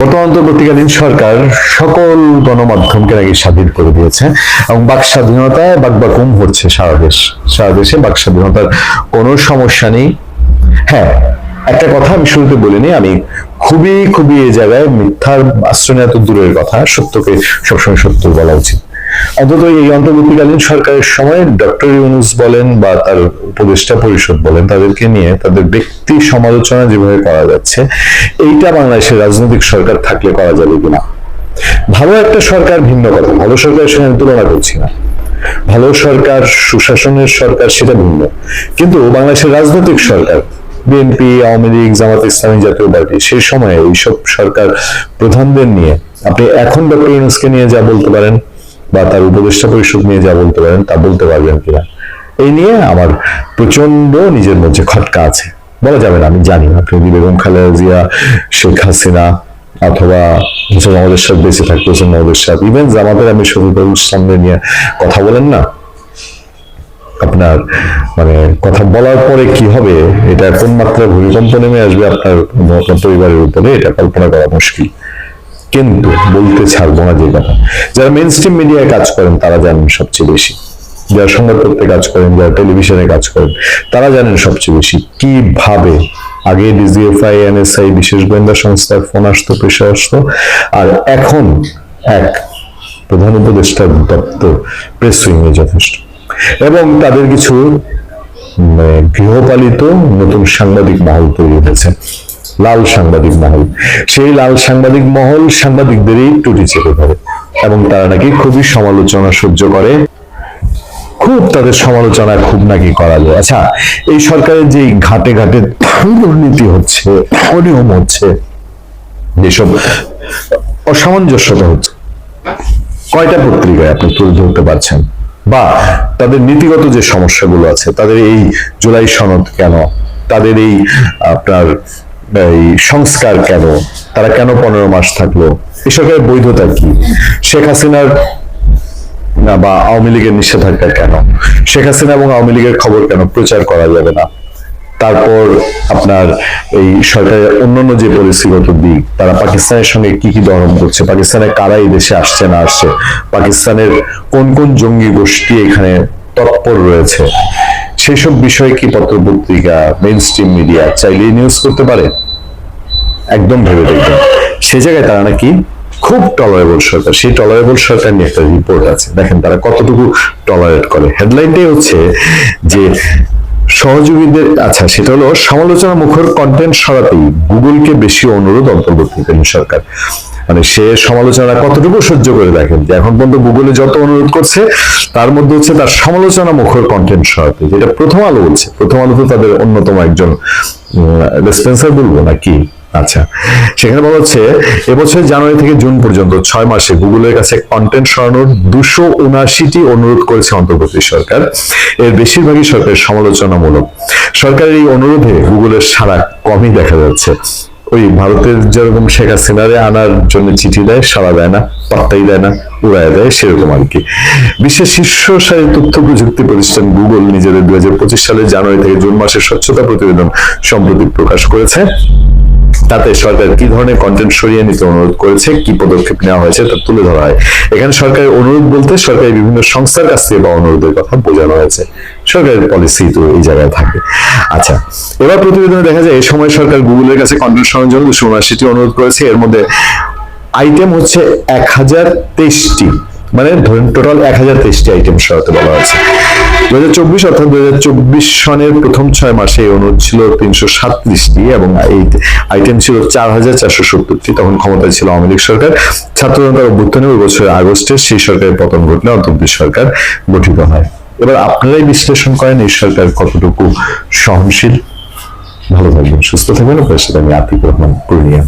বর্তমান অন্তর্বর্তীকালীন সরকার সকল গণমাধ্যমকে নাকি স্বাধীন করে দিয়েছে এবং বাক স্বাধীনতায় বাকবাকুম হচ্ছে সারা দেশ, সারা দেশে বাক স্বাধীনতার কোনো সমস্যা নেই। হ্যাঁ একটা কথা আমি শুরুতে বলিনি, আমি খুবই খুবই এ জায়গায় মিথ্যার আশ্রয় নেওয়া তো দূরের কথা, সত্যকে সবসময় সত্য বলা উচিত। অন্তত এই অন্তর্বর্তীকালীন সরকারের সময় ডক্টর ইউনুস বলেন বা তার উপদেষ্টা পরিষদ বলেন, তাদেরকে নিয়ে তাদের ব্যক্তি সমালোচনা যেভাবে করা যাচ্ছে, এইটা বাংলাদেশের রাজনৈতিক সরকার থাকলে করা যাবে কিনা? ভালো একটা সরকার ভিন্ন কথা, ভালো সরকারের সঙ্গে তুলনা করছি না। ভালো সরকার, সুশাসনের সরকার সেটা ভিন্ন। কিন্তু বাংলাদেশের রাজনৈতিক সরকার, বিএনপি, আওয়ামী লীগ, জামাত ইসলামী জাতীয় পার্টি, সেই সময়ে এইসব সরকার প্রধানদের নিয়ে, আপনি এখন ডক্টর ইউনুসকে নিয়ে যা বলতে পারেন বা তার উপদেষ্টা পরিষদ নিয়ে যা বলতে পারেন, তা বলতে পারবেন কিনা? এই নিয়ে আমার প্রচণ্ড নিজের মধ্যে খটকা আছে। বলা যাবে না, আমি জানি আপনি যদি বেগম খালেদা জিয়া, শেখ হাসিনা অথবা মোহাম্মদের সাথে বেঁচে থাকতো মোহাম্মদের সাথে? ইভেন জামাতের আমি শফিকুল সামনে নিয়ে কথা বলেন না? আপনার মানে কথা বলার পরে কি হবে? এটা কোন মাত্রায় ভূমিকম্প নেমে আসবে আপনার পরিবারের উপরে? এটা কল্পনা করা মুশকিল। কিন্তু বলতে ছাড়বো না যে কথা যারা মেন স্ট্রিম মিডিয়ায় কাজ করেন, তারা জানেন সবচেয়ে বেশি। যারা সংবাদপত্রে কাজ করেন, যারা টেলিভিশনে কাজ করেন, তারা জানেন সবচেয়ে বেশি কীভাবে আগে ডিজিএফআই এনএসআই বিশেষ গোয়েন্দা সংস্থার ফোন আসতো পেশা আসতো। আর এখন এক প্রধান উপদেষ্টার দপ্তর প্রেস উইংয়ে যথেষ্ট। এবং তাদের কিছু মানে গৃহপালিত নতুন সাংবাদিক মহল তৈরি হয়েছে। লাল সাংবাদিক মহল। সেই লাল সাংবাদিক মহল সাংবাদিকদেরই টুটি চেপে ধরে এবং তারা নাকি খুবই সমালোচনা সহ্য করে। খুব তাদের সমালোচনা খুব নাকি করা যায়। আচ্ছা এই সরকারের যে ঘাটে ঘাটে দুর্নীতি হচ্ছে, অনিয়ম হচ্ছে, যেসব অসামঞ্জস্যতা হচ্ছে, কয়টা পত্রিকায় আপনি তুলে ধরতে পারছেন? বা তাদের নীতিগত যে সমস্যাগুলো আছে, তাদের এই জুলাই সনদ কেন? তাদের এই আপনার এই সংস্কার কেন? তারা কেন পনেরো মাস থাকল? এসবের বৈধতা কি? শেখ হাসিনার না, বা আওয়ামী লীগের নিষেধাজ্ঞা কেন? শেখ হাসিনা এবং আওয়ামী লীগের খবর কেন প্রচার করা যাবে না? তারপর আপনার এই সরকারের অন্যান্য যে পলিসিগত দিক, তারা পাকিস্তানের সঙ্গে কি কি দরম করছে? পাকিস্তানের কারা এই দেশে আসছে, না আসছে? পাকিস্তানের কোন কোন জঙ্গি গোষ্ঠী এখানে তৎপর রয়েছে? সেই সব বিষয়ে কি পত্র পত্রিকা মেইন স্ট্রিম মিডিয়া চাইলে নিউজ করতে পারে? একদম ভেবে দেখবেন। সে জায়গায় তারা নাকি খুব টলারেবল সরকার। সেই টলারেবল সরকার নিয়ে একটা রিপোর্ট আছে। দেখেন তারা কতটুকু টলারেট করে। হেডলাইনটাই হচ্ছে যে সহযোগীদের আচ্ছা সেটা হলো সমালোচনা মুখর কন্টেন্ট সরাতেই গুগলকে বেশি অনুরোধ অন্তর্বর্তীকালীন সরকার। মানে সে সমালোচনা কতটুকু সহ্য করে দেখেন যে এখন পর্যন্ত গুগলে যত অনুরোধ করছে, তার মধ্যে হচ্ছে তার সমালোচনা মুখর কন্টেন্ট সরাতে, যেটা প্রথম আলো বলছে। প্রথম আলো তো তাদের অন্যতম একজন রেসপেন্সার বলব নাকি? আচ্ছা সেখানে বলা হচ্ছে, এবছর জানুয়ারি থেকে জুন পর্যন্ত, ছয় মাসে গুগলের কাছে কন্টেন্ট সরানোর দুশো উনআশিটি অনুরোধ করেছে অন্তর্বর্তী সরকার। এর বেশিরভাগই সরকারের সমালোচনামূলক। সরকারের এই অনুরোধে গুগলের সারা কমই দেখা যাচ্ছে। ওই ভারতের যেরকম শেখ হাসিনারে আনার জন্য চিঠি দেয়, সাড়া দেয় না, পাত্তাই দেয় না, উড়ায় দেয়, সেরকম আর কি। বিশ্বের শীর্ষ সারির তথ্য প্রযুক্তি প্রতিষ্ঠান গুগল নিজেদের দুই সালের জানুয়ারি থেকে জুন মাসের স্বচ্ছতা প্রতিবেদন সম্প্রতি প্রকাশ করেছে। তাতে সরকার কি ধরনের কন্টেন্ট সরিয়ে নিতে অনুরোধ করেছে, কি পদক্ষেপ নেওয়া হয়েছে তা তুলে ধরা হয়। এখানে সরকারের অনুরোধ বলতে সরকারের বিভিন্ন সংস্থার কাছ থেকে বা অনুরোধের কথা বোঝানো হয়েছে। সরকারের পলিসি তো এই জায়গায় থাকে। আচ্ছা এবার প্রতিবেদনে দেখা যায়, এই সময় সরকার গুগলের কাছে কন্টেন্ট সরানোর জন্য দুশো অনুরোধ করেছে। এর মধ্যে আইটেম হচ্ছে এক হাজার তেইশটি। মানে ধরেন টোটাল এক হাজার তেইশটি আইটেম সরাতে বলা হয়েছে। দু হাজার চব্বিশ অর্থাৎ দু হাজার চব্বিশ সনের প্রথম ছয় মাসে এই অনুরোধ ছিল তিনশো সাতত্রিশটি এবং এই আইটেম ছিল চার হাজার চারশো সত্তরটি। তখন ক্ষমতায় ছিল আওয়ামী লীগ সরকার। ছাত্র জনতার অভ্যুত্থানে ওই বছর আগস্টে সেই সরকারের পতন ঘটলে অন্তর্বর্তী সরকার গঠিত হয়। এবার আপনারাই বিশ্লেষণ করেন এই সরকার কতটুকু সহনশীল। ভালো থাকবেন, সুস্থ থাকবেন। আপনার সাথে আমি আতিক রহমান পূর্ণিয়া।